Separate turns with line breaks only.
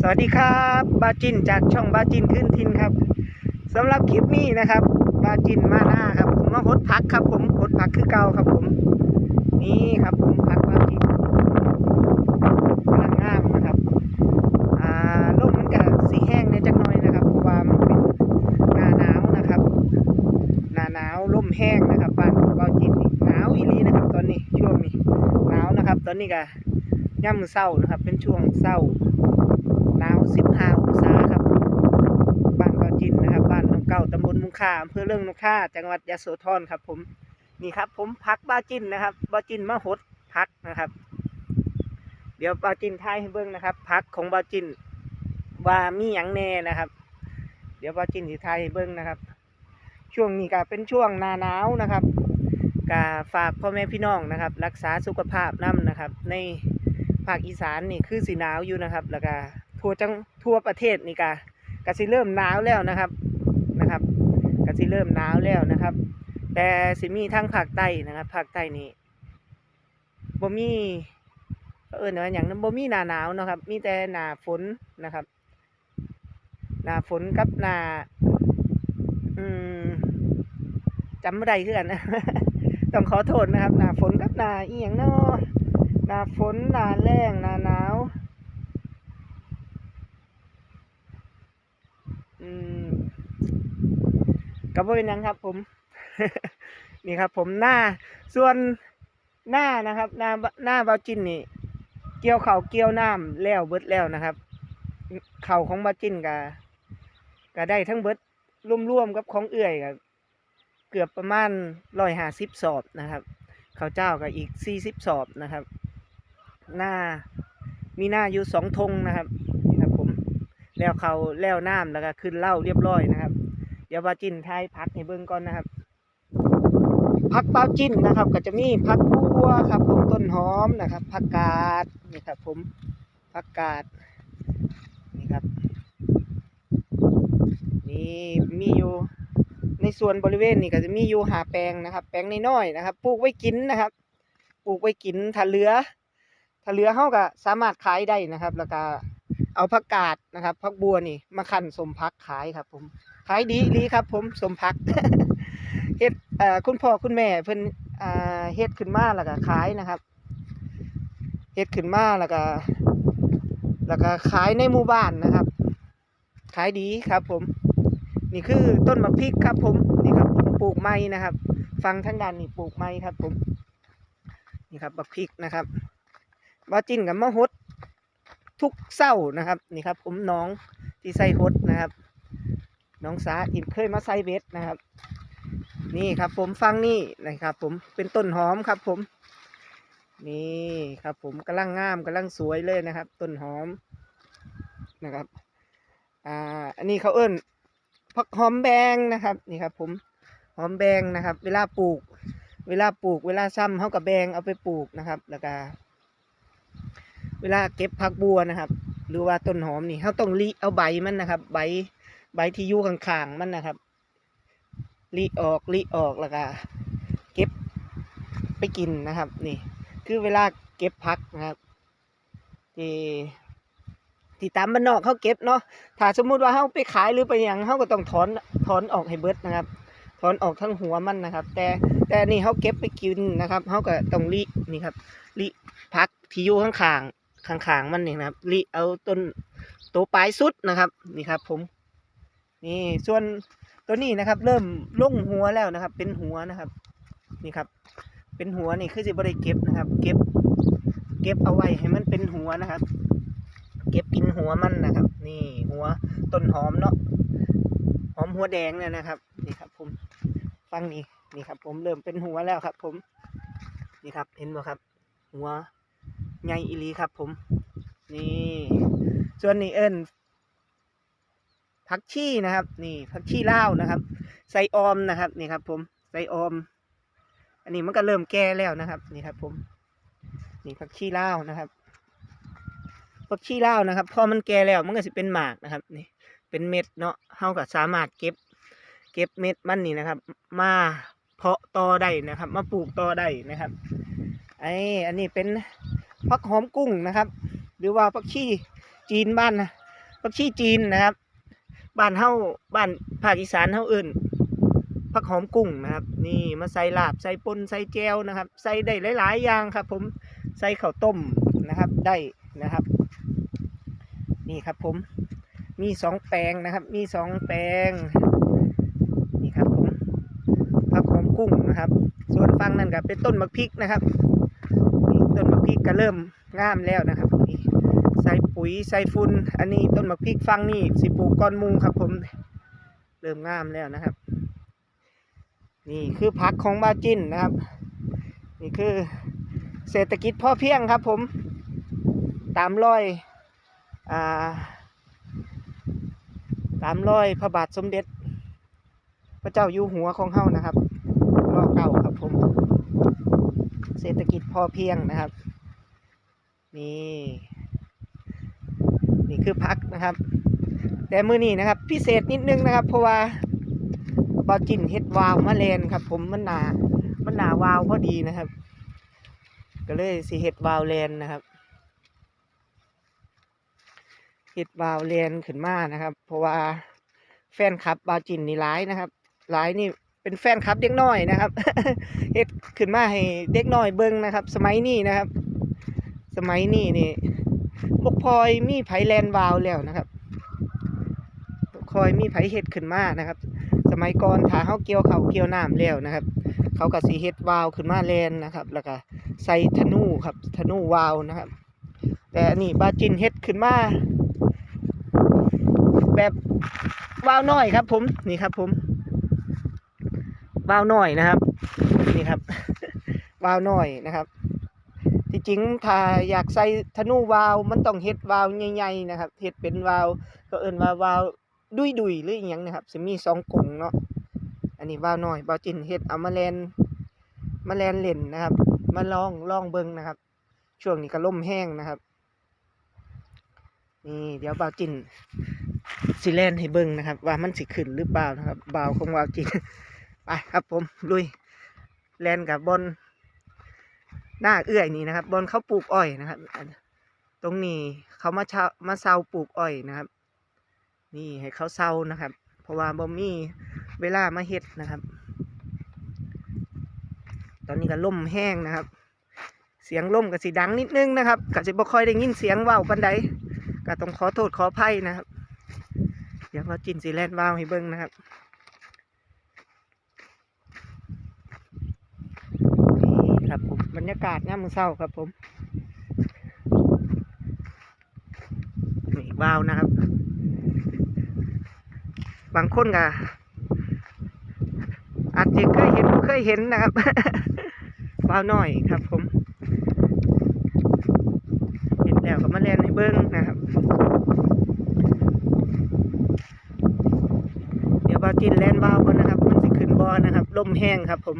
สวัสดีครับบาจินจากช่องบาจินขึ้นทินครับสำหรับคลิปนี้นะครับ บาจินมาหน้าครับ ผมมาหดพักครับ ผมหดพักคือเก่าครับผม นี่ครับผมพักบาจินกำลังงามนะครับอ่าลมมันก็สีแห้งในจักหน่อยนะครับเพราะว่ามันเป็นหน้าหนาวนะครับหน้าหนาวลมแห้งนะครับบ้านบาจินนี่หนาวอีหลีนะครับ ตอนนี้ช่วงนี้หนาวนะครับ ตอนนี้ก็ย่ำเศร้านะครับ เป็นช่วงเศร้า หนาว 15 องศาครับ บ้านเกาจินนะครับ บ้านน้องเก่าตำบลมุ งค่าอำเภอเรื่องนุงค่าจังหวัดยะโสธรครับ ผมนี่ครับ ผมพักบ้าจินนะครับบ้าจินมาหดพักนะครับ เดี๋ยวบ้าจินทายให้เบิ่งนะครับ พักของบ้าจินว่ามีหยังแน่นะครับ เดี๋ยวบ้าจินสิทายให้เบิ่งนะครับ ช่วงนี้ก็เป็นช่วงหนาหนาวนะครับก็ฝากพ่อแม่พี่น้องนะครับ รักษาสุขภาพน้ำนะครับ ในภาคอีสานนี่คือสีหนาวอยู่นะครับ แล้วก็ทั่วจังทั่วประเทศนี่ก็ก็สิเริ่มหนาวแล้วนะครับนะครับ ก็สิเริ่มหนาวแล้วนะครับ แต่สิมีทั้งภาคใต้นะครับภาคใต้นี่บ่มีเออเนาะอย่างนั้นบ่มีหนาหนาวนะครับ มีแต่หนาฝนนะครับ หนาฝนกับหนาอืมจำไม่ได้คือกันนะต้องขอโทษนะครับ หนาฝนกับหน้าอีหยังเนาะหนาฝนหนาแล้งหนาหนาวอืม ก็บ่เป็นยังครับ ผม นี่ครับ ผมหน้าส่วนหน้านะครับ หน้าหน้าบาจินนี่ เกี่ยวเข่าเกี่ยวน้ำแล้วเบิดแล้วนะครับ เข่าของบาจินก็ก็ได้ทั้งเบิดร่วมๆกับของเอื่อยก็เกือบประมาณร้อยห้าสิบสอบนะครับข้าวเจ้าก็อีกสี่สิบสอบนะครับ หน้ามีหน้าอยู่สองธงนะครับนี่ครับผมแล้วเขาแล้วน้ำแล้วก็ขึ้นเล้าเรียบร้อยนะครับ เดี๋ยวบาจินทายพักให้เบิ่งก่อนนะครับพักเปาจิ้นนะครับ ก็จะมีพักบัวครับ ผมต้นหอมนะครับผักกาดนี่ครับ ผมผักกาดนี่ครับนี่มีอยู่ในส่วนบริเวณนี่ก็จะมีอยู่หาแปลงนะครับ แปลงน้อยๆนะครับปลูกไว้กินนะครับปลูกไว้กินถ้าเหลือถ้าเหลือเฮาก็สามารถขายได้นะครับ แล้วก็เอาผักกาดนะครับผักบัวนี่มาคั่นสมพักขายครับ ผม ขายดีดีครับ ผมสมพักเฮ็ดคุณพ่อคุณแม่เพิ่นอ่าเฮ็ดขึ้นมาแล้วก็ขายนะครับเฮ็ดขึ้นมาแล้วก็แล้วก็ขายในหมู่บ้านนะครับ ขายดีครับ ผม นี่คือต้นมะพริกครับ ผมนี่ครับผมปลูกไม้นะครับ ฟังทั้งด้านนี่ปลูกไม้ครับ ผม นี่ครับมะพริกนะครับบาจินกับมะฮดทุกเศร้านะครับ นี่ครับ ผมน้องที่ใส่ฮดนะครับ น้องสาที่เคยมาใส่เบ็ดนะครับ นี่ครับผมฟังนี่นะครับ ผมเป็นต้นหอมครับ ผม นี่ครับ ผมกำลังงามกำลังสวยเลยนะครับ ต้นหอมนะครับอ่าอันนี้เขาเอิ้นผักหอมแบงนะครับ นี่ครับ ผมหอมแบงนะครับ เวลาปลูก เวลาปลูก เวลาซ้ำเขากับแบงเอาไปปลูกนะครับ แล้วก็เวลาเก็บผักบัวนะครับ หรือว่าต้นหอมนี่เขาต้องรีเอาใบมันนะครับ ใบ ใบที่อยู่ข้างๆมันนะครับรีออกรีออกแล้วก็เก็บไปกินนะครับ นี่ คือเวลาเก็บผักนะครับ ที่ที่ตามบ้านนอกเขาเก็บเนาะถ้าสมมุติว่าเขาไปขายหรือไปหยังเขาก็ต้องถอนถอนออกให้เบิดนะครับ ถอนออกทั้งหัวมันนะครับ แต่แต่นนี่เขาเก็บไปกินนะครับเขาก็ต้องรีนี่ครับรีพักที่อยู่ข้างๆข้างๆมันนี่นะครับรีเอาต้นตัวปลายสุดนะครับ นี่ครับ ผม นี่ส่วนตัวนี้นะครับ เริ่มลงหัวแล้วนะครับ เป็นหัวนะครับนี่ครับ เป็นหัวนี่คือสิบริเก็บนะครับ เก็บ เก็บเอาไว้ให้มันเป็นหัวนะครับ เก็บกินหัวมันนะครับ นี่หัวต้นหอมเนาะหอมหัวแดงเนี่ยนะครับนี่ครับ ผมฟังนี่นี่ครับ ผมเริ่มเป็นหัวแล้วครับ ผมนี่ครับ เห็นบ่ครับ หัวใหญ่อีลีครับ ผม นี่ ส่วนนี้เอิญ ผักชีนะครับ นี่ผักชีเลานะครับ ใส่ออมนะครับนี่ครับ ผมใส่ออม อันนี้มันก็เริ่มแก่แล้วนะครับ นี่ครับ ผม นี่ผักชีเลานะครับผักชีเลานะครับพอมันแก่แล้วมันก็สิเป็นหมากนะครับ นี่ เป็นเม็ดเนาะเฮาก็สามารถเก็บ เก็บเม็ดมันนี่นะครับ มาเพาะต่อได้นะครับ มาปลูกต่อได้นะครับไอ้อันนี้เป็นผักหอมกุ้งนะครับ หรือว่าผักชีจีนบ้านนะผักชีจีนนะครับ บ้านเฮาบ้านภาคอีสานเฮาเอิ้นผักหอมกุ้งนะครับ นี่มาใส่ลาบใส่ปนใส่แจวนะครับ ใส่ได้หลาย ๆ อย่างครับ ผมใส่ข้าวต้มนะครับได้นะครับ นี่ครับผมมีสองแปลงนะครับ มีสองแปลงนี่ครับผมผักหอมกุ้งนะครับ ส่วนฟังนั่นก็เป็นต้นมะพริกนะครับมีต้นมะพริกก็เริ่มงามแล้วนะครับ ปุ๋ยใส่ฝุ่นอันนี้ต้นมะพริกฟังนี่สิปลูกก้อนมุงครับ ผมเริ่มงามแล้วนะครับ นี่คือผักของบาจินนะครับ นี่คือเศรษฐกิจพ่อเพียงครับ ผมตามรอยอ่าตามรอยพระบาทสมเด็จ พระเจ้าอยู่หัวของเฮานะครับรอเก่าครับผม เศรษฐกิจพอเพียงนะครับ นี่ นี่คือพักนะครับ แต่มือนี้นะครับ พิเศษนิดนึงนะครับ เพราะว่าบาจินเฮ็ดวาวมาแลนครับ ผมมันหนามันหนาวาวพอดีนะครับ ก็เลยสิเฮ็ดวาวแลนนะครับเฮ็ดวาวแลนขึ้นมานะครับ เพราะว่าแฟนคลับบาจินนี่ร้ายนะครับร้ายนี่เป็นแฟนคลับเด็กน้อยนะครับเฮ็ดขึ้นมาให้เด็กน้อยเบิ่งนะครับ สมัยนี้นะครับ สมัยนี้นี่ บกพลอยมีไผแลนวาวแล้วนะครับบกคอยมีไผเฮ็ดขึ้นมานะครับ สมัยก่อนถ้าเฮาเกี่ยวเขาเกี่ยวน้ำแล้วนะครับ เขาก็สิเฮ็ดวาวขึ้นมาแลนนะครับ แล้วก็ใส่ธนูครับธนูวาวนะครับ แต่อันนี้บาจินเฮ็ดขึ้นมาแบบวาวน้อยครับ ผมนี่ครับ ผมวาวน้อยนะครับนี่ครับวาวน้อยนะครับ ที่จริงถ้าอยากใส่ธนูวาวมันต้องเฮ็ดวาวใหญ่ๆนะครับเฮ็ดเป็นวาวก็เอิ้นว่าวาวดุยดุยหรืออีหยังนะครับจะมีสองกงเนาะอันนี้วาวน้อยบาวจินเฮ็ดเอามาแลนมาแลนเล่นนะครับ มาลองลองเบิ่งนะครับ ช่วงนี้ก็ล่มแห้งนะครับนี่เดี๋ยวบาวจินสิแลนให้เบิ่งนะครับ ว่ามันสิขึ้นหรือเปล่านะครับบาวของบาวจินไปครับผมลุยแลนกับบอล หน้าเอื้อยนี่นะครับ บอลเขาปลูกอ้อยนะครับ ตรงนี้เขามาเชามาเซาปลูกอ้อยนะครับ นี่ให้เขาเซานะครับ เพราะว่าบ่มีเวลามาเฮ็ดนะครับ ตอนนี้ก็ล่มแห้งนะครับ เสียงล่มก็สิดังนิดนึงนะครับก็สิบ่ค่อยได้ยินเสียงว่าวปานใดก็ต้องขอโทษขออภัยนะครับ เดี๋ยวเราจินสีแลนว่าวให้เบิ่งนะครับ นี่ครั บรรยากาศยามมื้อเช้าครับผมนี่ว้าวนะครับ บางคนก็อาจจะเคยเห็นบ่เคยเห็นนะครับว้าวน้อยครับผมเห็นแล้วก็มาเล่นให้เบิ้งนะครับ เดี๋ยวบาวจินแลนว้าวก่อนนะครับ มันสิขึ้นบอนะครับลมแห้งครับผม